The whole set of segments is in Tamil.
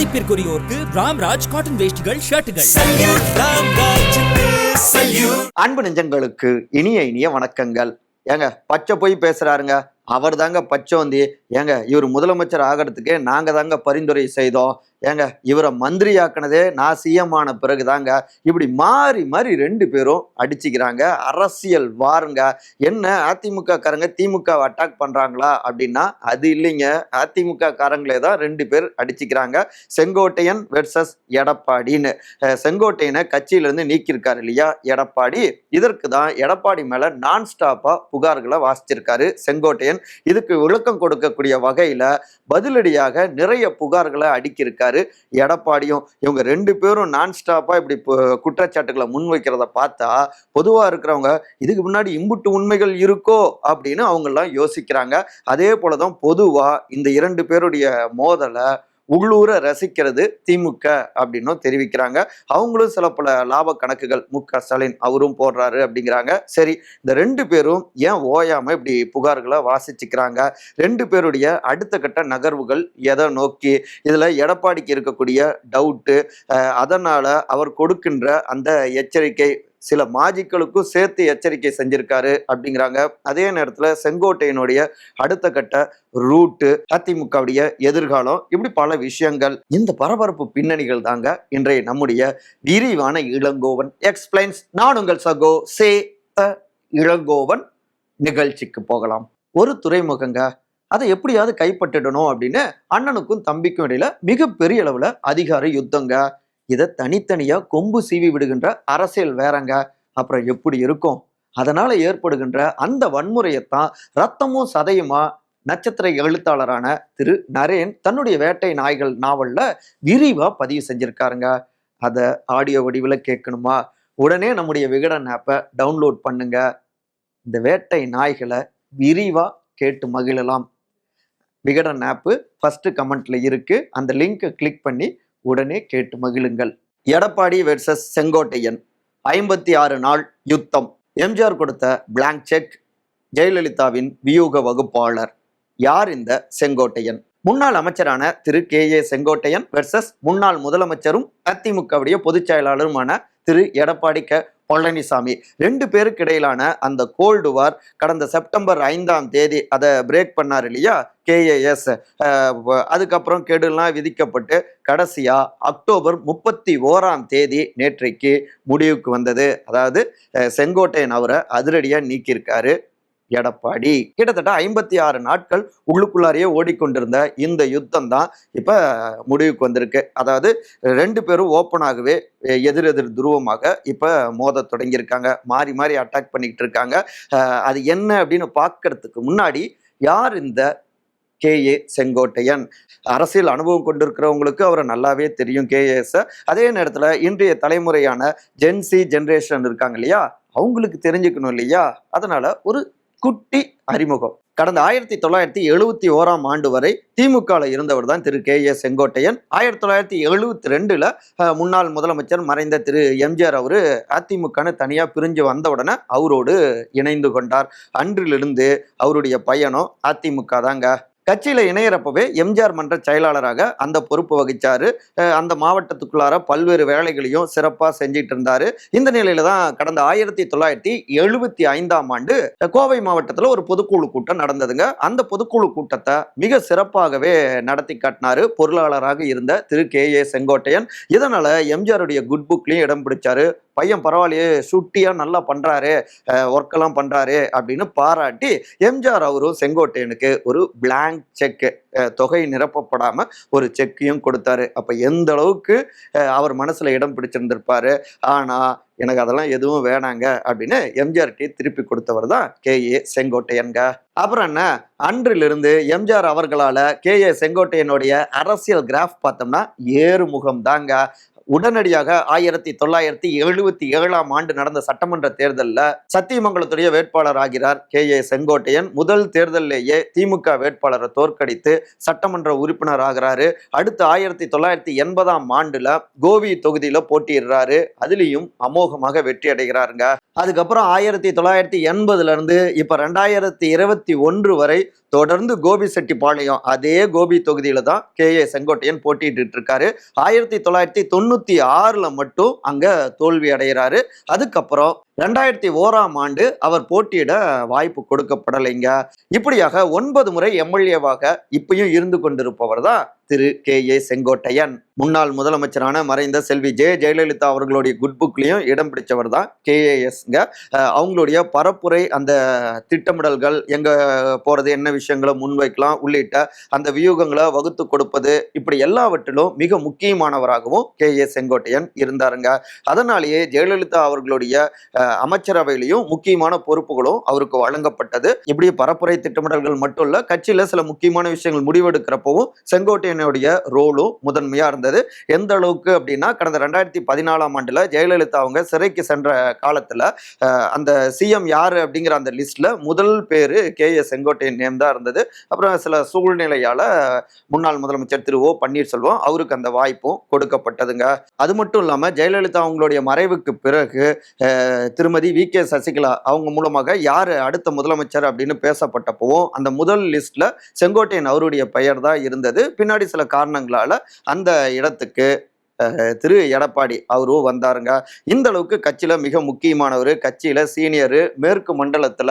மதிப்பிற்குரியோருக்கு ராம்ராஜ் காட்டன் வேஷ்டிகள் ஷர்ட்டுகள். அன்பு நெஞ்சங்களுக்கு இனிய இனிய வணக்கங்கள். ஏங்க பச்சை போய் பேசுறாருங்க. அவர் தாங்க பச்சோந்தி. ஏங்க இவர் முதலமைச்சர் ஆகிறதுக்கு நாங்க தாங்க பரிந்துரை செய்தோம். ஏங்க இவரை மந்திரி ஆக்கினதே நான் சிஎம் ஆன பிறகு தாங்க இப்படி மாறி மாறி ரெண்டு பேரும் அடிச்சுக்கிறாங்க. அரசியல் வாருங்க. என்ன அதிமுக காரங்க திமுக அட்டாக் பண்ணுறாங்களா அப்படின்னா அது இல்லைங்க. அதிமுக காரங்களே தான் ரெண்டு பேர் அடிச்சுக்கிறாங்க. செங்கோட்டையன் வெர்சஸ் எடப்பாடின்னு. செங்கோட்டையனை கட்சியிலேருந்து நீக்கியிருக்காரு இல்லையா எடப்பாடி? இதற்கு தான் எடப்பாடி மேலே நான் ஸ்டாப்பாக புகார்களை வாசிச்சிருக்காரு செங்கோட்டையன். இதுக்கு விளக்கம் கொடுக்கக்கூடிய வகையில் பதிலடியாக நிறைய புகார்களை இருக்காரு எடப்பாடியும். இவங்க ரெண்டு பேரும் நான் ஸ்டாப்பாக இப்படி குற்றச்சாட்டுகளை முன்வைக்கிறத பார்த்தா பொதுவா இருக்கிறவங்க இதுக்கு முன்னாடி இம்புட்டு உண்மைகள் இருக்கோ? அப்படின்னு அவங்க எல்லாம் யோசிக்கிறாங்க. அதே போல தான் பொதுவாக இந்த இரண்டு பேருடைய மோதலை உள்ளூர ரசிக்கிறது திமுக அப்படின்னும் தெரிவிக்கிறாங்க. அவங்களும் சில பல லாப கணக்குகள் மு க ஸ்டாலின் அவரும் போடுறாரு அப்படிங்கிறாங்க. சரி இந்த ரெண்டு பேரும் ஏன் ஓயாம இப்படி புகார்களை வாசிச்சுக்கிறாங்க? ரெண்டு பேருடைய அடுத்த கட்ட நகர்வுகள் எதை நோக்கி? இதுல எடப்பாடிக்கு இருக்கக்கூடிய டவுட்டு அதனால அவர் கொடுக்கின்ற அந்த எச்சரிக்கை சில மாஜிக்களுக்கும் சேர்த்து எச்சரிக்கை செஞ்சிருக்காரு அப்படிங்கிறாங்க. அதே நேரத்தில் செங்கோட்டையனுடைய அடுத்த கட்ட ரூட்டு அதிமுகவுடைய எதிர்காலம் இப்படி பல விஷயங்கள் இந்த பரபரப்பு பின்னணிகள் தாங்க இன்றைய நம்முடைய விரிவான இளங்கோவன் எக்ஸ்பிளைன்ஸ். நான் உங்கள் சகோ சே இளங்கோவன் நிகழ்ச்சிக்கு போகலாம். ஒரு துறைமுகங்க அதை எப்படியாவது கைப்பற்றிடணும் அப்படின்னு அண்ணனுக்கும் தம்பிக்கும் இடையில மிகப்பெரிய அளவில் அதிகார யுத்தங்க. இதை தனித்தனியாக கொம்பு சீவி விடுகின்ற அரசியல் வேறங்க. அப்புறம் எப்படி இருக்கும்? அதனால ஏற்படுகின்ற அந்த வன்முறையைத்தான் ரத்தமும் சதையுமா நட்சத்திர எழுத்தாளரான திரு நரேன் தன்னுடைய வேட்டை நாய்கள் நாவல்ல விரிவா பதிவு செஞ்சிருக்காருங்க. அதை ஆடியோ வடிவில் கேட்கணுமா? உடனே நம்முடைய விகடன் ஆப்பை டவுன்லோட் பண்ணுங்க. இந்த வேட்டை நாய்களை விரிவா கேட்டு மகிழலாம். விகடன் ஆப்பு ஃபஸ்ட்டு கமெண்ட்ல இருக்கு. அந்த லிங்கை கிளிக் பண்ணி உடனே கேட்டு மகிழுங்கள். எடப்பாடி வெர்சஸ் செங்கோட்டையன் ஐம்பத்தி ஆறு நாள் யுத்தம். எம்ஜிஆர் கொடுத்த பிளாங்க் செக் ஜெயலலிதாவின் வியூக வகுப்பாளர். யார் இந்த செங்கோட்டையன்? முன்னாள் அமைச்சரான Thiru K A Sengottaiyan versus முன்னாள் முதலமைச்சரும் அதிமுகவுடைய பொதுச் செயலாளருமான திரு எடப்பாடி க. பழனிசாமி. ரெண்டு பேருக்கு இடையிலான அந்த கோல்டு வார் கடந்த செப்டம்பர் ஐந்தாம் தேதி அதை பிரேக் பண்ணார் இல்லையா? கேஏஎஸ் அதுக்கப்புறம் கெடுலாம் விதிக்கப்பட்டு கடைசியாக அக்டோபர் முப்பத்தி ஓராம் தேதி நேற்றைக்கு முடிவுக்கு வந்தது. அதாவது செங்கோட்டையன் அவரை அதிரடியாக நீக்கியிருக்காரு. எடப்பாடி. கிட்டத்தட்ட ஐம்பத்தி ஆறு நாட்கள் உள்ளுக்குள்ளாரையே ஓடிக்கொண்டிருந்த இந்த யுத்தம் தான் இப்போ முடிவுக்கு வந்திருக்கு. அதாவது ரெண்டு பேரும் ஓப்பனாகவே எதிர் எதிர் துருவமாக இப்போ மோத தொடங்கியிருக்காங்க. மாறி மாறி அட்டாக் பண்ணிக்கிட்டு இருக்காங்க. அது என்ன அப்படின்னு பார்க்கறதுக்கு முன்னாடி யார் இந்த கே. ஏ. செங்கோட்டையன்? அரசியல் அனுபவம் கொண்டிருக்கிறவங்களுக்கு அவரை நல்லாவே தெரியும் கேஏஎஸ் அதே நேரத்தில் இன்றைய தலைமுறையான ஜென்சி ஜென்ரேஷன் இருக்காங்க இல்லையா? அவங்களுக்கு தெரிஞ்சுக்கணும் இல்லையா? அதனால் ஒரு குட்டி அறிமுகம். கடந்த ஆயிரத்தி தொள்ளாயிரத்தி எழுபத்தி ஓராம் ஆண்டு வரை திமுகவில் இருந்தவர் தான் திரு கே ஏ செங்கோட்டையன். ஆயிரத்தி தொள்ளாயிரத்தி எழுபத்தி ரெண்டில் முன்னாள் முதலமைச்சர் மறைந்த திரு எம்ஜிஆர் அவரு அதிமுகன்னு தனியாக பிரிஞ்சு வந்தவுடனே அவரோடு இணைந்து கொண்டார். அன்றிலிருந்து அவருடைய பயணம் அதிமுக தாங்க கட்சியில் இணையறப்பவே எம்ஜிஆர் மன்ற செயலாளராக அந்த பொறுப்பு வகிச்சார். அந்த மாவட்டத்துக்குள்ளார பல்வேறு வேலைகளையும் சிறப்பாக செஞ்சிட்டு இருந்தார். இந்த நிலையில தான் கடந்த ஆயிரத்தி தொள்ளாயிரத்தி எழுபத்தி ஐந்தாம் ஆண்டு கோவை மாவட்டத்தில் ஒரு பொதுக்குழு கூட்டம் நடந்ததுங்க. அந்த பொதுக்குழு கூட்டத்தை மிக சிறப்பாகவே நடத்தி காட்டினாரு பொருளாளராக இருந்த திரு கே ஏ செங்கோட்டையன். இதனால எம்ஜிஆருடைய குட் புக்லையும் இடம் பிடிச்சாரு. பையன் பரவாயில்லையே சுட்டியாக நல்லா பண்றாரு ஒர்க் எல்லாம் பண்ணுறாரு அப்படின்னு பாராட்டி எம்ஜிஆர் அவரும் செங்கோட்டையனுக்கு ஒரு பிளாங்க் செக்கு தொகை நிரப்பப்படாம ஒரு செக்கையும் கொடுத்தாரு. அப்போ எந்த அளவுக்கு அவர் மனசுல இடம் பிடிச்சிருந்திருப்பாரு? ஆனா எனக்கு அதெல்லாம் எதுவும் வேணாங்க அப்படின்னு எம்ஜிஆர்டி திருப்பி கொடுத்தவர் தான் கே. ஏ. செங்கோட்டையன்க. அப்புறம் என்ன? அன்றிலிருந்து எம்ஜிஆர் அவர்களால கே. ஏ. செங்கோட்டையனுடைய அரசியல் கிராஃப் பார்த்தோம்னா ஏறுமுகம் தாங்க உடனடியாக ஆயிரத்தி தொள்ளாயிரத்தி எழுபத்தி ஏழாம் ஆண்டு நடந்த சட்டமன்ற தேர்தலில் சத்தியமங்கலத்துடைய வேட்பாளர் ஆகிறார் கே ஏ செங்கோட்டையன். முதல் தேர்தலிலேயே திமுக வேட்பாளரை தோற்கடித்து சட்டமன்ற உறுப்பினர் ஆகிறாரு. அடுத்து ஆயிரத்தி தொள்ளாயிரத்தி எண்பதாம் ஆண்டுல கோவி தொகுதியில போட்டியிடுறாரு. அதுலேயும் அமோகமாக வெற்றி அடைகிறாருங்க. அதுக்கப்புறம் ஆயிரத்தி தொள்ளாயிரத்தி எண்பதுல இருந்து இப்ப ரெண்டாயிரத்தி இருபத்தி ஒன்று வரை தொடர்ந்து கோபி செட்டிப்பாளையம் அதே கோபி தொகுதியில தான் கே ஏ செங்கோட்டையன் போட்டிட்டு இருக்காரு. ஆயிரத்தி தொள்ளாயிரத்தி தொண்ணூத்தி ஆறுல மட்டும் அங்க தோல்வி அடைகிறாரு அதுக்கப்புறம் ரெண்டாயிரத்தி ஓராம் ஆண்டு அவர் போட்டியிட வாய்ப்பு கொடுக்கப்படலைங்க. இப்படியாக ஒன்பது முறை எம்எல்ஏவாக இப்பயும் இருந்து கொண்டிருப்பவர் தான் திரு கே ஏ செங்கோட்டையன். முன்னாள் முதலமைச்சரான மறைந்த செல்வி ஜெய ஜெயலலிதா அவர்களுடைய குட் புக்லையும் இடம் பிடிச்சவர் தான் கேஏஎஸ்ங்க அவங்களுடைய பரப்புரை அந்த திட்டமிடல்கள் எங்க போறது என்ன விஷயங்களை முன்வைக்கலாம் உள்ளிட்ட அந்த வியூகங்களை வகுத்து கொடுப்பது இப்படி எல்லாவற்றிலும் மிக முக்கியமானவராகவும் கே ஏ செங்கோட்டையன் இருந்தாருங்க. அதனாலேயே ஜெயலலிதா அவர்களுடைய அமைச்சரவையிலையும் முக்கியமான பொறுப்புகளும் அவருக்கு வழங்கப்பட்டது. இப்படி பரப்புரை திட்டமிடல்கள் மட்டும் இல்ல கட்சியில சில முக்கியமான விஷயங்கள் முடிவெடுக்கிறப்பவும் செங்கோட்டையனுடைய ரோலும் முதன்மையா இருந்தது. எந்த அளவுக்கு அப்படின்னா கடந்த ரெண்டாயிரத்தி பதினாலாம் ஆண்டுல ஜெயலலிதா அவங்க சிறைக்கு சென்ற காலத்துல அந்த சிஎம் யாரு அப்படிங்கிற அந்த லிஸ்ட்ல முதல் பேரு கே. எஸ் செங்கோட்டையன் நேம் தான் இருந்தது. அப்புறம் சில சூழ்நிலையால முன்னாள் முதலமைச்சர் திரு ஓ பன்னீர்செல்வம் அவருக்கு அந்த வாய்ப்பும் கொடுக்கப்பட்டதுங்க. அது மட்டும் இல்லாம ஜெயலலிதா அவங்களுடைய மறைவுக்கு பிறகு திருமதி வி கே சசிகலா அவங்க மூலமாக யார் அடுத்த முதலமைச்சர் அப்படின்னு பேசப்பட்டப்பவும் அந்த முதல் லிஸ்ட்ல செங்கோட்டையன் அவருடைய பெயர் தான் இருந்தது. பின்னாடி சில காரணங்களால அந்த இடத்துக்கு திரு எடப்பாடி அவரும் வந்தாருங்க. இந்த அளவுக்கு கட்சியில மிக முக்கியமானவர் கட்சியில சீனியரு மேற்கு மண்டலத்துல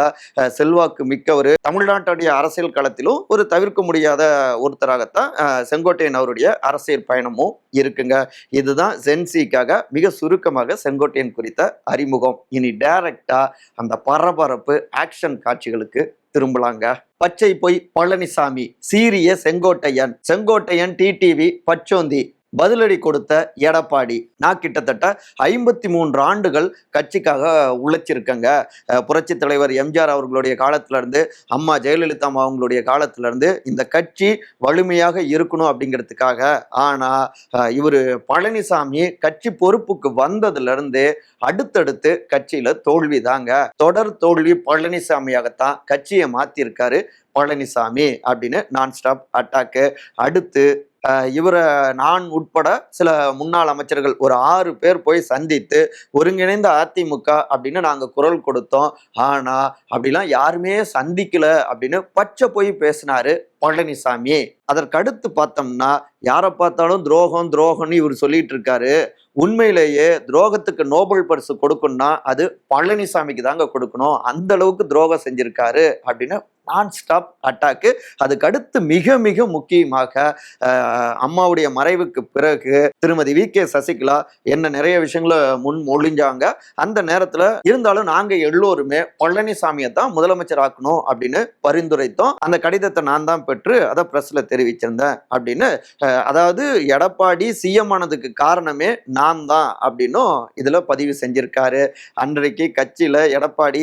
செல்வாக்கு மிக்கவர். தமிழ்நாட்டுடைய அரசியல் களத்திலும் ஒரு தவிர்க்க முடியாத ஒருத்தராகத்தான் செங்கோட்டையன் அவருடைய அரசியல் பயணமும் இருக்குங்க. இதுதான் ஜென்சிக்காக மிக சுருக்கமாக செங்கோட்டையன் குறித்த அறிமுகம். இனி டைரக்டா அந்த பரபரப்பு ஆக்ஷன் காட்சிகளுக்கு திரும்பலாங்க. பச்சை பொய் பழனிசாமி சீரிய செங்கோட்டையன் செங்கோட்டையன் டிடிவி பச்சோந்தி. பதிலடி கொடுத்த எடப்பாடி. நான் கிட்டத்தட்ட ஐம்பத்தி மூன்று ஆண்டுகள் கட்சிக்காக உழைச்சிருக்கேங்க. புரட்சி தலைவர் எம்ஜிஆர் அவர்களுடைய காலத்திலேருந்து அம்மா ஜெயலலிதா அம்மா அவங்களுடைய காலத்திலேருந்து இந்த கட்சி வலிமையாக இருக்கணும் அப்படிங்கிறதுக்காக. ஆனால் இவர் பழனிசாமி கட்சி பொறுப்புக்கு வந்ததுலேருந்து அடுத்தடுத்து கட்சியில் தோல்வி தாங்க தொடர் தோல்வி பழனிசாமியாகத்தான் கட்சியை மாற்றியிருக்காரு பழனிசாமி அப்படின்னு நான் ஸ்டாப் அட்டாக்கு அடுத்து இவரை நான் உட்பட சில முன்னாள் அமைச்சர்கள் ஒரு ஆறு பேர் போய் சந்தித்து ஒருங்கிணைந்த அதிமுக அப்படின்னு நாங்கள் குரல் கொடுத்தோம். ஆனால் அப்படிலாம் யாருமே சந்திக்கல அப்படின்னு பச்சை போய் பேசினாரு பழனிசாமி. அதற்கடுத்து பார்த்தோம்னா யாரை பார்த்தாலும் துரோகம் துரோகம்னு இவர் சொல்லிட்டு இருக்காரு. உண்மையிலேயே துரோகத்துக்கு நோபல் பரிசு கொடுக்கணும்னா அது பழனிசாமிக்கு தாங்க கொடுக்கணும். அந்த அளவுக்கு துரோகம் செஞ்சிருக்காரு அப்படின்னு நான் ஸ்டாப் அட்டாக்கு அதுக்கு அடுத்து மிக மிக முக்கியமாக அம்மாவுடைய மறைவுக்கு பிறகு திருமதி வி. கே. சசிகலா என்ன நிறைய விஷயங்களை முன் மொழிஞ்சாங்க. அந்த நேரத்துல இருந்தாலும் நாங்க எல்லோருமே பழனிசாமியை தான் முதலமைச்சர் ஆக்கணும் அப்படின்னு பரிந்துரைத்தோம். அந்த கடிதத்தை நான் தான் பெற்று அதை பிரஸ்ல தெரிவிச்சிருந்தேன் அப்படின்னு அதாவது எடப்பாடி சிஎம் ஆனதுக்கு காரணமே நான் நான் தான் அப்படின்னும் இதில் பதிவு செஞ்சிருக்காரு. அன்றைக்கு கட்சியில் எடப்பாடி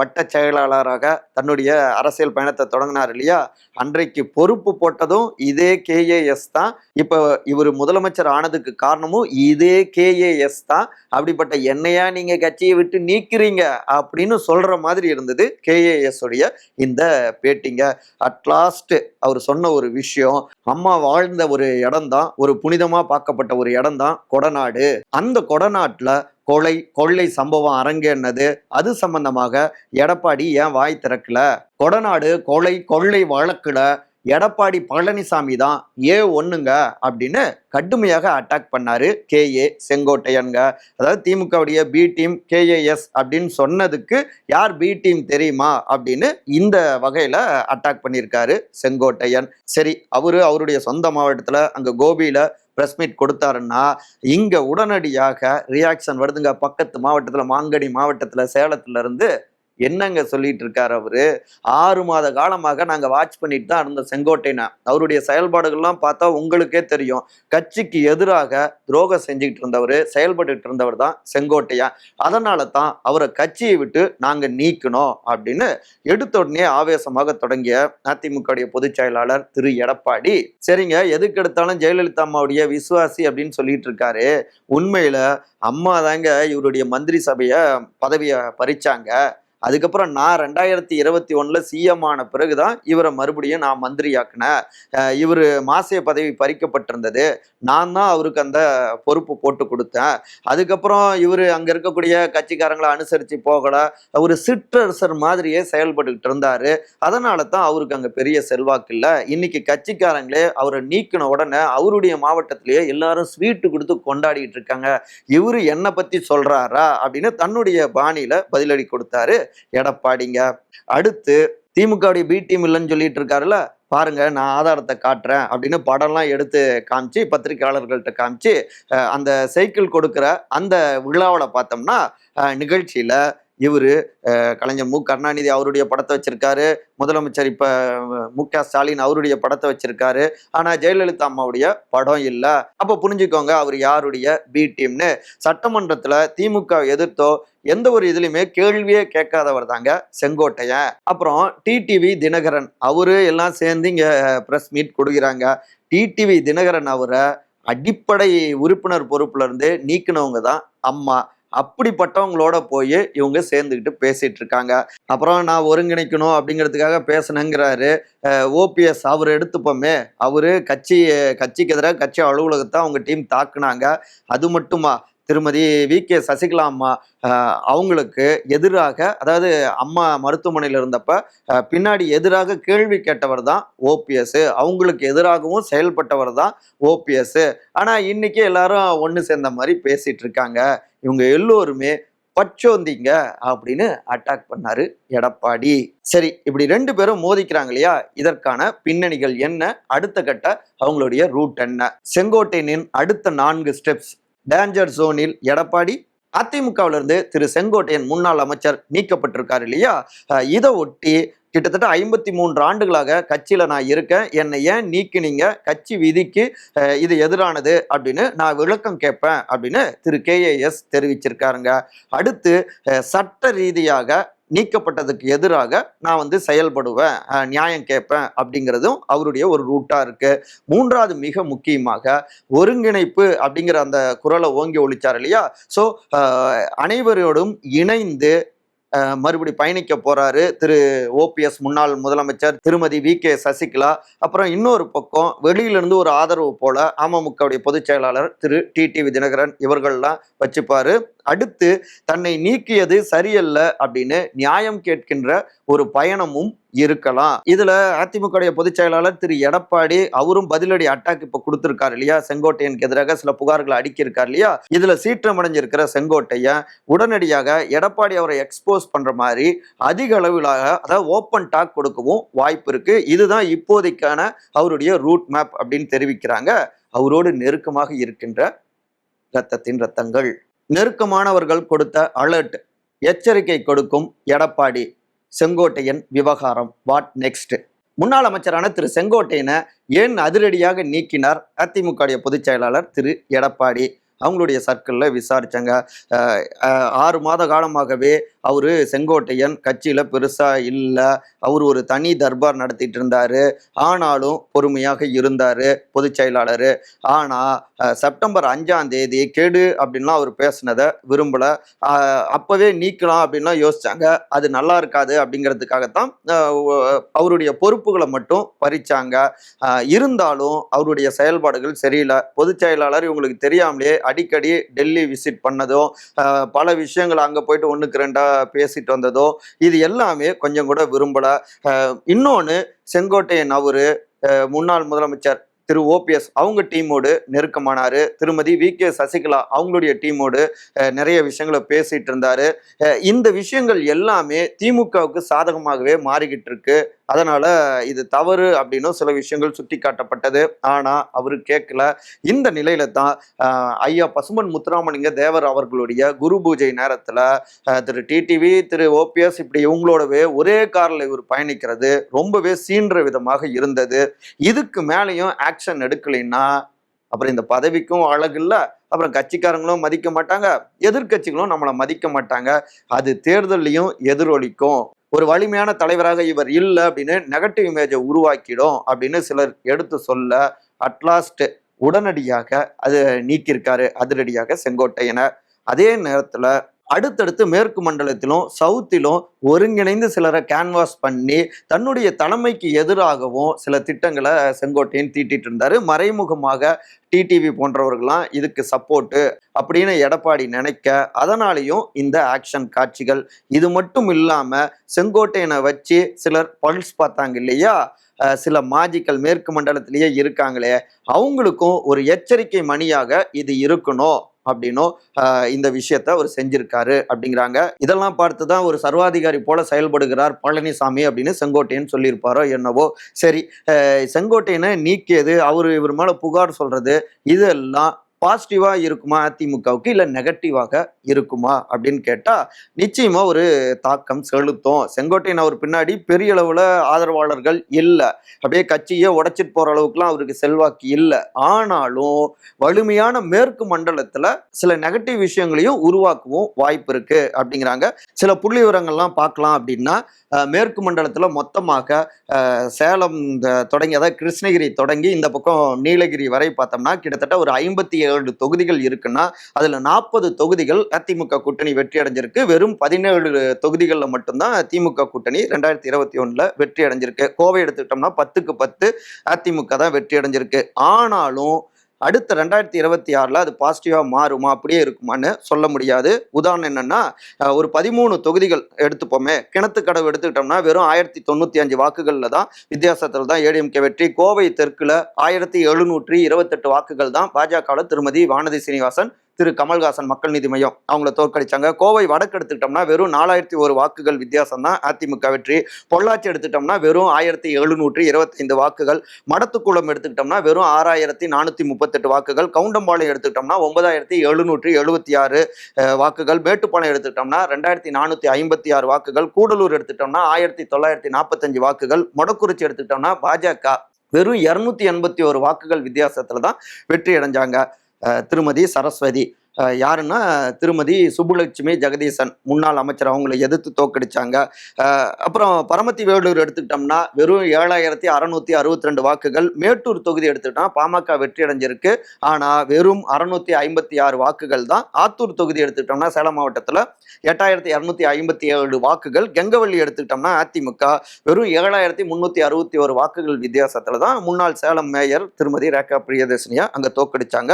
வட்ட செயலாளராக தன்னுடைய அரசியல் பயணத்தை தொடங்கினார் இல்லையா? அன்றைக்கு பொறுப்பு போட்டதும் இதே கேஏஎஸ் தான். இப்போ இவர் முதலமைச்சர் ஆனதுக்கு காரணமும் இதே கேஏஎஸ் தான். அப்படிப்பட்ட என்னையா நீங்கள் கட்சியை விட்டு நீக்கிறீங்க அப்படின்னு சொல்கிற மாதிரி இருந்தது கேஏஎஸ் உடைய இந்த பேட்டிங்க. அட்லாஸ்ட் அவர் சொன்ன ஒரு விஷயம் அம்மா வாழ்ந்த ஒரு இடம் தான் ஒரு புனிதமாக பார்க்கப்பட்ட ஒரு இடம் தான் கொடநாடு. அந்த கொடநாட்டில் கொலை கொள்ளை சம்பவம் அரங்கேறினது அது சம்பந்தமாக எடப்பாடி ஏன் வாய் திறக்கல? கொடநாடு கொலை கொள்ளை வழக்கில் எடப்பாடி பழனிசாமி தான் ஏ ஒண்ணுங்க அப்படின்னு கடுமையாக அட்டாக் பண்ணாரு கே ஏ செங்கோட்டையன்க அதாவது திமுகவுடைய பி டீம் கேஏஎஸ் அப்படின்னு சொன்னதுக்கு யார் பி டீம் தெரியுமா அப்படின்னு இந்த வகையில அட்டாக் பண்ணியிருக்காரு செங்கோட்டையன். சரி அவரு அவருடைய சொந்த மாவட்டத்துல அங்க கோபியில பிரஸ் மீட் கொடுத்தாருன்னா இங்க உடனடியாக ரியாக்ஷன் வருதுங்க. பக்கத்து மாவட்டத்தில் மாங்கனி மாவட்டத்தில் சேலத்துல இருந்து என்னங்க சொல்லிட்டு இருக்காரு அவரு? ஆறு மாத காலமாக நாங்க வாட்ச் பண்ணிட்டு தான் இருந்தோம் செங்கோட்டையனை. அவருடைய செயல்பாடுகள்லாம் பார்த்தா உங்களுக்கே தெரியும். கட்சிக்கு எதிராக துரோகம் செஞ்சுக்கிட்டு இருந்தவர் செயல்பட்டுட்டு இருந்தவர் தான் செங்கோட்டையன். அதனால தான் அவரை கட்சியை விட்டு நாங்க நீக்கணும் அப்படின்னு எடுத்த உடனே ஆவேசமாக தொடங்கிய அதிமுகவுடைய பொதுச் செயலாளர் திரு எடப்பாடி சரிங்க எதுக்கு எடுத்தாலும் ஜெயலலிதா அம்மாவுடைய விசுவாசி அப்படின்னு சொல்லிட்டு இருக்காரு உண்மையில அம்மா தாங்க இவருடைய மந்திரி சபைய பதவியை பறிச்சாங்க. அதுக்கப்புறம் நான் ரெண்டாயிரத்தி இருபத்தி ஒன்றில் சிஎம் ஆன பிறகுதான் இவரை மறுபடியும் நான் மந்திரியாக்குனேன். இவர் மாசிய பதவி பறிக்கப்பட்டிருந்தது. நான் தான் அவருக்கு அந்த பொறுப்பு போட்டு கொடுத்தேன். அதுக்கப்புறம் இவர் அங்கே இருக்கக்கூடிய கட்சிக்காரங்களை அனுசரித்து போகலை. ஒரு சிற்றரசர் மாதிரியே செயல்பட்டுக்கிட்டு இருந்தார். அதனால தான் அவருக்கு அங்கே பெரிய செல்வாக்கு இல்லை. இன்னைக்கு கட்சிக்காரங்களே அவரை நீக்கின உடனே அவருடைய மாவட்டத்திலேயே எல்லாரும் ஸ்வீட்டு கொடுத்து கொண்டாடிட்டு இருக்காங்க. இவர் என்னை பற்றி சொல்கிறாரா அப்படின்னு தன்னுடைய பாணியில் பதிலடி கொடுத்தாரு. எடப்பாடிங்க. அடுத்து திமுகவுடைய பி டீம் இல்லைன்னு சொல்லிட்டு இருக்காருல்ல பாருங்க நான் ஆதாரத்தை காட்டுறேன் அப்படின்னு படம்லாம் எடுத்து காமிச்சு பத்திரிகையாளர்கள்ட்ட காமிச்சு அஹ், அந்த சைக்கிள் கொடுக்குற அந்த விழாவில் பார்த்தோம்னா அஹ், நிகழ்ச்சியில இவர் கலைஞர் மு. கருணாநிதி அவருடைய படத்தை வச்சிருக்காரு. முதலமைச்சர் இப்போ மு. க. ஸ்டாலின் அவருடைய படத்தை வச்சிருக்காரு. ஆனால் ஜெயலலிதா அம்மாவுடைய படம் இல்லை. அப்போ புரிஞ்சுக்கோங்க அவர் யாருடைய பி டீம்னு சட்டமன்றத்தில் திமுக எதிர்த்தோ எந்த ஒரு இதுலையுமே கேள்வியே கேட்காதவர் தாங்க செங்கோட்டையன். அப்புறம் டிடிவி தினகரன் அவரு எல்லாம் சேர்ந்து இங்கே ப்ரெஸ் மீட் கொடுக்குறாங்க. டிடிவி தினகரன் அவரை அடிப்படை உறுப்பினர் பொறுப்புலேருந்து நீக்கினவங்க தான் அம்மா. அப்படிப்பட்டவங்களோட போய் இவங்க சேர்ந்துக்கிட்டு பேசிட்டு இருக்காங்க அப்புறம் நான் ஒருங்கிணைக்கணும் அப்படிங்கிறதுக்காக பேசணுங்கிறாரு ஓபிஎஸ் அவர் எடுத்துப்போமே. அவரு கட்சி கட்சிக்கு எதிராக கட்சி அலுவலகத்தை அவங்க டீம் தாக்குனாங்க. அது மட்டுமா? திருமதி வி. கே. சசிகலா அம்மா அவங்களுக்கு எதிராக அதாவது அம்மா மருத்துவமனையில் இருந்தப்ப பின்னாடி எதிராக கேள்வி கேட்டவர் தான் ஓபிஎஸ் அவங்களுக்கு எதிராகவும் செயல்பட்டவர் தான் ஓபிஎஸ் ஆனால் இன்னைக்கு எல்லாரும் ஒன்று சேர்ந்த மாதிரி பேசிட்டு இருக்காங்க. இவங்க எல்லோருமே பச்சோந்திங்க அப்படின்னு அட்டாக் பண்ணாரு எடப்பாடி. சரி இப்படி ரெண்டு பேரும் மோதிக்கிறாங்க இல்லையா? இதற்கான பின்னணிகள் என்ன? அடுத்த கட்ட அவங்களுடைய ரூட் என்ன? செங்கோட்டையனின் அடுத்த நான்கு ஸ்டெப்ஸ் டேஞ்சர் ஜோனில் எடப்பாடி அதிமுகவிலிருந்து திரு செங்கோட்டையன் முன்னாள் அமைச்சர் நீக்கப்பட்டிருக்காரு இல்லையா? இதை ஒட்டி கிட்டத்தட்ட ஐம்பத்தி மூன்று ஆண்டுகளாக கட்சியில் நான் இருக்கேன். என்னை ஏன் நீக்கினீங்க? கட்சி விதிக்கு இது எதிரானது அப்படின்னு நான் விளக்கம் கேட்பேன் அப்படின்னு திரு கேஏஎஸ் தெரிவிச்சிருக்காருங்க. அடுத்து சட்ட ரீதியாக நீக்கப்பட்டதுக்கு எதிராக நான் வந்து செயல்படுவேன் நியாயம் கேட்பேன் அப்படிங்கிறதும் அவருடைய ஒரு ரூட்டாக இருக்குது மூன்றாவது மிக முக்கியமாக ஒருங்கிணைப்பு அப்படிங்கிற அந்த குரலை ஓங்கி ஒழிச்சார் இல்லையா? ஸோ அனைவரோடும் இணைந்து மறுபடி பயணிக்க போறாரு திரு ஓபிஎஸ் முன்னாள் முதலமைச்சர் திருமதி வி கே சசிகலா. அப்புறம் இன்னொரு பக்கம் வெளியிலிருந்து ஒரு ஆதரவு போல அமமுகவுடைய பொதுச் செயலாளர் திரு டிடிவி தினகரன் இவர்கள்லாம் வச்சுப்பாரு. அடுத்து தன்னை நீக்கியது சரியல்ல அப்படின்னு நியாயம் கேட்கின்ற ஒரு பயணமும் இருக்கலாம். இதுல அதிமுக பொதுச் செயலாளர் திரு. எடப்பாடி அவரும் பதிலடி அட்டாக் இப்ப கொடுத்திருக்காரு இல்லையா? செங்கோட்டையனுக்கு எதிராக சில புகார்களை அடிக்கிருக்காரு இல்லையா? இதுல சீற்றமடைஞ்சிருக்கிற செங்கோட்டையன் உடனடியாக எடப்பாடி அவரை எக்ஸ்போஸ் பண்ற மாதிரி அதிக அளவிலாக அதாவது ஓப்பன் டாக் கொடுக்கவும் வாய்ப்பு இருக்கு. இதுதான் இப்போதைக்கான அவருடைய ரூட் மேப் அப்படின்னு தெரிவிக்கிறாங்க. அவரோடு நெருக்கமாக இருக்கின்ற ரத்தத்தின் ரத்தங்கள். நெருக்கமானவர்கள் கொடுத்த அலர்ட் எச்சரிக்கை கொடுக்கும் எடப்பாடி. செங்கோட்டையன் விவகாரம். வாட் நெக்ஸ்ட் முன்னாள் அமைச்சரான திரு செங்கோட்டையனை ஏன் அதிரடியாக நீக்கினார்? அதிமுக பொதுச் செயலாளர் திரு எடப்பாடி. அவங்களுடைய சர்க்கிளில் விசாரித்தாங்க ஆறு மாத காலமாகவே அவரு செங்கோட்டையன் கட்சியில பெருசா இல்லை. அவர் ஒரு தனி தர்பார் நடத்திட்டு இருந்தாரு ஆனாலும் பொறுமையாக இருந்தாரு பொதுச் செயலாளர். ஆனா செப்டம்பர் அஞ்சாம் தேதி கெடு அப்படின்லாம் அவர் பேசினதை விரும்பல. அப்போவே அப்பவே நீக்கலாம் அப்படின்லாம் யோசிச்சாங்க. அது நல்லா இருக்காது அப்படிங்கிறதுக்காகத்தான் அவருடைய பொறுப்புகளை மட்டும் பறிச்சாங்க. இருந்தாலும் அவருடைய செயல்பாடுகள் சரியில்லை. பொதுச் செயலாளர் இவங்களுக்கு தெரியாமலே அடிக்கடி டெல்லி விசிட் பண்ணதும் பல விஷயங்கள் அங்கே போயிட்டு ஒன்றுக்கு ரெண்டா பேசிட்டு வந்ததோ இது எல்லாமே கொஞ்சம் கூட விரும்பல. இன்னொன்று செங்கோட்டையன் அவரு முன்னாள் முதலமைச்சர் திரு ஓபிஎஸ் அவங்க டீமோடு நெருக்கமானாரு. திருமதி வி கே சசிகலா அவங்களுடைய டீமோடு நிறைய விஷயங்களை பேசிகிட்டு இருந்தார். இந்த விஷயங்கள் எல்லாமே திமுகவுக்கு சாதகமாகவே மாறிக்கிட்டு இருக்கு. அதனால இது தவறு அப்படின்னும் சில விஷயங்கள் சுட்டி காட்டப்பட்டது ஆனா அவரு கேட்கல. இந்த நிலையில தான் ஐயா பசுமன் முத்துராமலிங்க தேவர் அவர்களுடைய குரு பூஜை நேரத்துல திரு டிடிவி திரு ஓபிஎஸ் இப்படி இவங்களோடவே ஒரே கார்ல இவர் பயணிக்கிறது ரொம்பவே சீன்ற விதமாக இருந்தது. இதுக்கு மேலேயும் ஆக்ஷன் எடுக்கலைன்னா அப்புறம் இந்த பதவிக்கும் அழகு இல்லை. அப்புறம் கட்சிக்காரங்களும் மதிக்க மாட்டாங்க. எதிர்க்கட்சிகளும் நம்மளை மதிக்க மாட்டாங்க. அது தேர்தல்லையும் எதிரொலிக்கும். ஒரு வலிமையான தலைவராக இவர் இல்லை அப்படின்னு நெகட்டிவ் இமேஜை உருவாக்கிடும் அப்படின்னு சிலர் எடுத்து சொல்ல அட்லாஸ்ட் உடனடியாக அது நீக்கியிருக்காரு அதிரடியாக செங்கோட்டையனை. அதே நேரத்தில் அடுத்தடுத்து மேற்கு மண்டலத்திலும் சவுத்திலும் ஒருங்கிணைந்து சிலரை கேன்வாஸ் பண்ணி தன்னுடைய தலைமைக்கு எதிராகவும் சில திட்டங்களை செங்கோட்டையன் தீட்டிட்டு இருந்தாரு. மறைமுகமாக டிடிவி போன்றவர்கள்லாம் இதுக்கு சப்போர்ட்டு அப்படின்னு எடப்பாடி நினைக்க அதனாலையும் இந்த ஆக்ஷன் காட்சிகள். இது மட்டும் இல்லாமல் செங்கோட்டையனை வச்சு சிலர் பல்ஸ் பார்த்தாங்க இல்லையா? சில மாஜிக்கல் மேற்கு மண்டலத்திலேயே இருக்காங்களே. அவங்களுக்கும் ஒரு எச்சரிக்கை மணியாக இது இருக்கணும். அப்படின்னும் இந்த விஷயத்த அவர் செஞ்சிருக்காரு அப்படிங்கிறாங்க. இதெல்லாம் பார்த்து தான் ஒரு சர்வாதிகாரி போல செயல்படுகிறார் பழனிசாமி அப்படின்னு செங்கோட்டையன் சொல்லியிருப்பாரோ என்னவோ. சரி செங்கோட்டையனை நீக்கியது அவர் இவர் மேலே புகார் சொல்றது இதெல்லாம் பாசிட்டிவாக இருக்குமா அதிமுகவுக்கு இல்லை நெகட்டிவாக இருக்குமா அப்படின்னு கேட்டால் நிச்சயமாக ஒரு தாக்கம் செலுத்தும். செங்கோட்டையன் அவர் பின்னாடி பெரிய அளவில் ஆதரவாளர்கள் இல்லை. அப்படியே கட்சியை உடைச்சிட்டு போகிற அளவுக்குலாம் அவருக்கு செல்வாக்கு இல்லை. ஆனாலும் வலிமையான மேற்கு மண்டலத்தில் சில நெகட்டிவ் விஷயங்களையும் உருவாக்கவும் வாய்ப்பு இருக்குது அப்படிங்கிறாங்க. சில புள்ளி விவரங்கள்லாம் பார்க்கலாம் அப்படின்னா மேற்கு மண்டலத்தில் மொத்தமாக சேலம் இந்த தொடங்கி அதாவது கிருஷ்ணகிரி தொடங்கி இந்த பக்கம் நீலகிரி வரை பார்த்தோம்னா கிட்டத்தட்ட ஒரு ஐம்பத்தி ஏழு தொகுதிகள் இருக்குன்னா அதுல நாற்பது தொகுதிகள் அதிமுக கூட்டணி வெற்றி அடைஞ்சிருக்கு. வெறும் பதினேழு தொகுதிகளில் மட்டும்தான் திமுக கூட்டணி ரெண்டாயிரத்தி இருபத்தி ஒண்ணுல வெற்றி அடைஞ்சிருக்கு. கோவை எடுத்துக்கிட்டோம்னா பத்துக்கு பத்து அதிமுக தான் வெற்றி அடைஞ்சிருக்கு. ஆனாலும் அடுத்த ரெண்டாயிரத்தி இருபத்தி ஆறில் அது பாசிட்டிவாக மாறுமா? அப்படியே இருக்குமான்னு சொல்ல முடியாது. உதாரணம் என்னென்னா ஒரு பதிமூணு தொகுதிகள் எடுத்துப்போமே. கிணத்துக்கடவு எடுத்துக்கிட்டோம்னா வெறும் ஆயிரத்தி தொண்ணூற்றி அஞ்சு வாக்குகளில் தான் வித்தியாசத்தில் தான் ஏடிஎம்கே வெற்றி. கோவை தெற்கில் ஆயிரத்தி எழுநூற்றி இருபத்தெட்டு வாக்குகள் தான் பாஜகவில் திருமதி வானதி சீனிவாசன் திரு கமல்ஹாசன் மக்கள் நீதி மையம் அவங்கள தோற்கடிச்சாங்க. கோவை வடக்கு எடுத்துக்கிட்டோம்னா வெறும் நாலாயிரத்தி ஒரு வாக்குகள் வித்தியாசம் தான் அதிமுக வெற்றி. பொள்ளாச்சி எடுத்துக்கிட்டோம்னா வெறும் ஆயிரத்தி எழுநூற்றி இருபத்தைந்து வாக்குகள். மடத்துக்குளம் எடுத்துக்கிட்டோம்னா வெறும் ஆறாயிரத்தி நானூற்றி முப்பத்தெட்டு வாக்குகள். கவுண்டம்பாளையம் எடுத்துக்கிட்டோம்னா ஒன்பதாயிரத்தி எழுநூற்றி எழுபத்தி ஆறு வாக்குகள். மேட்டுப்பாளையம் எடுத்துக்கிட்டோம்னா ரெண்டாயிரத்தி நானூற்றி ஐம்பத்தி ஆறு வாக்குகள். கூடலூர் எடுத்துக்கிட்டோம்னா ஆயிரத்தி தொள்ளாயிரத்தி நாற்பத்தஞ்சு வாக்குகள். மொடக்குறிச்சி எடுத்துக்கிட்டோம்னா பாஜக வெறும் இரநூத்தி எண்பத்தி ஒரு வாக்குகள் வித்தியாசத்துல தான் வெற்றி அடைஞ்சாங்க. திருமதி சரஸ்வதி யாருன்னா திருமதி சுப்புலட்சுமி ஜெகதீசன். முன்னாள் அமைச்சர் அவங்களை எதிர்த்து தோக்கடிச்சாங்க அப்புறம் பரமத்தி வேலூர் எடுத்துக்கிட்டோம்னா வெறும் ஏழாயிரத்தி அறுநூத்தி அறுபத்தி ரெண்டு வாக்குகள். மேட்டூர் தொகுதி எடுத்துக்கிட்டோம்னா பாமக வெற்றி அடைஞ்சிருக்கு. ஆனா வெறும் அறுநூத்தி ஐம்பத்தி ஆறு வாக்குகள் தான். ஆத்தூர் தொகுதி எடுத்துக்கிட்டோம்னா சேலம் மாவட்டத்தில் எட்டாயிரத்தி இரநூத்தி ஐம்பத்தி ஏழு வாக்குகள். கெங்கவள்ளி எடுத்துக்கிட்டோம்னா அதிமுக. வெறும் ஏழாயிரத்தி முன்னூத்தி அறுபத்தி ஒரு வாக்குகள் வித்தியாசத்துல தான் முன்னாள் சேலம் மேயர் திருமதி ரேகா பிரியதர்ஷினியா அங்க தோக்கடிச்சாங்க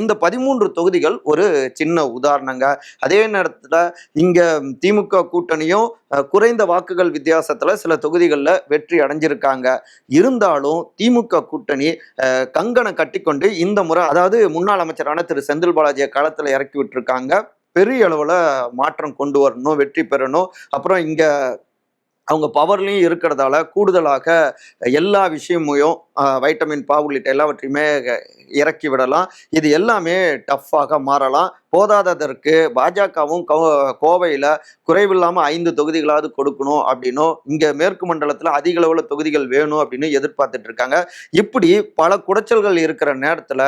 இந்த பதிமூன்று தொகுதிகள் ஒரு சின்ன உதாரணங்க. அதே நேரத்தில் இங்கே திமுக கூட்டணியும் குறைந்த வாக்குகள் வித்தியாசத்தில் சில தொகுதிகளில் வெற்றி அடைஞ்சிருக்காங்க. இருந்தாலும் திமுக கூட்டணி அஹ், கங்கணம் கட்டிக்கொண்டு இந்த முறை அதாவது முன்னாள் அமைச்சரான திரு. செந்தில் பாலாஜியை களத்தில் இறக்கி விட்டுருக்காங்க. பெரிய அளவில் மாற்றம் கொண்டு வரணும் வெற்றி பெறணும். அப்புறம் இங்கே அவங்க பவர்லையும் இருக்கிறதால கூடுதலாக எல்லா விஷயமையும் வைட்டமின் பா உள்ளிட்ட எல்லாவற்றையுமே இறக்கி விடலாம். இது எல்லாமே டஃப்பாக மாறலாம். போதாததற்கு பாஜகவும் கோவையில் குறைவில்லாமல் ஐந்து தொகுதிகளாவது கொடுக்கணும் அப்படின்னும் இங்கே மேற்கு மண்டலத்தில் அதிக அளவில் தொகுதிகள் வேணும் அப்படின்னு எதிர்பார்த்துட்டு இருக்காங்க. இப்படி பல குடைச்சல்கள் இருக்கிற நேரத்தில்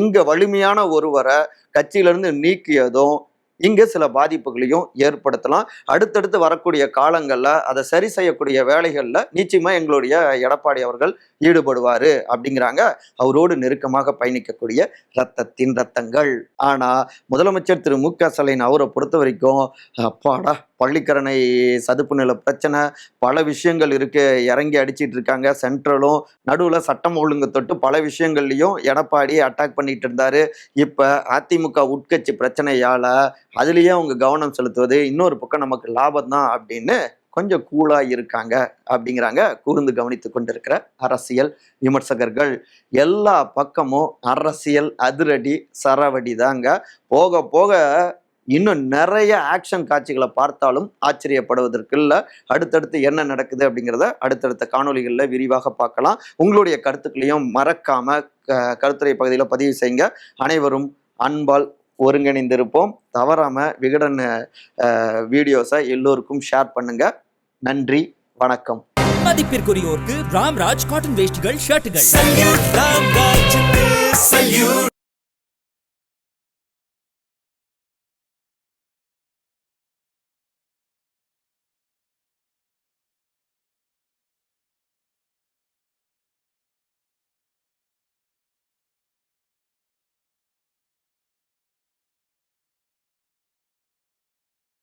இங்கே வலிமையான ஒருவரை கட்சியிலிருந்து நீக்கியதும் இங்கே சில பாதிப்புகளையும் ஏற்படுத்தலாம். அடுத்தடுத்து வரக்கூடிய காலங்களில் அதை சரி செய்யக்கூடிய வேலைகளில் நிச்சயமாக எங்களுடைய எடப்பாடி அவர்கள் ஈடுபடுவார் அப்படிங்கிறாங்க. அவரோடு நெருக்கமாக பயணிக்கக்கூடிய ரத்தத்தின் ரத்தங்கள். ஆனால் முதலமைச்சர் திரு மு க ஸ்டாலின் அவரை பொறுத்த வரைக்கும் அப்பாடா பள்ளிக்கரணை சதுப்பு நில பிரச்சனை பல விஷயங்கள் இருக்கு. இறங்கி அடிச்சிட்டு இருக்காங்க. சென்ட்ரலும் நடுவில் சட்டம் ஒழுங்கு தொட்டு பல விஷயங்கள்லையும் எடப்பாடி அட்டாக் பண்ணிட்டு இருந்தாரு. இப்போ அதிமுக உட்கட்சி பிரச்சனையால் அதுலேயே அவங்க கவனம் செலுத்துவது இன்னொரு பக்கம் நமக்கு லாபம் தான் அப்படின்னு கொஞ்சம் கூலாக இருக்காங்க அப்படிங்கிறாங்க. கூர்ந்து கவனித்து கொண்டிருக்கிற அரசியல் விமர்சகர்கள். எல்லா பக்கமும் அரசியல் அதிரடி சரவடி தாங்க போக போக இன்னும் நிறைய ஆக்ஷன் காட்சிகளை பார்த்தாலும் ஆச்சரியப்படுவதற்கு இல்லை. அடுத்தடுத்து என்ன நடக்குது அப்படிங்கிறத அடுத்தடுத்த காணொளிகளில் விரிவாக பார்க்கலாம். உங்களுடைய கருத்துக்களையும் மறக்காமல் க- கருத்துரை பகுதியில் பதிவு செய்யுங்க. அனைவரும் அன்பால் ஒருங்கிணைந்திருப்போம். தவறாம விகடன் வீடியோஸை எல்லோருக்கும் ஷேர் பண்ணுங்க. நன்றி வணக்கம். மதிப்பிற்குரியோருக்கு ராம்ராஜ் காட்டன் வேஷ்டிகள் ஷர்ட்டுகள்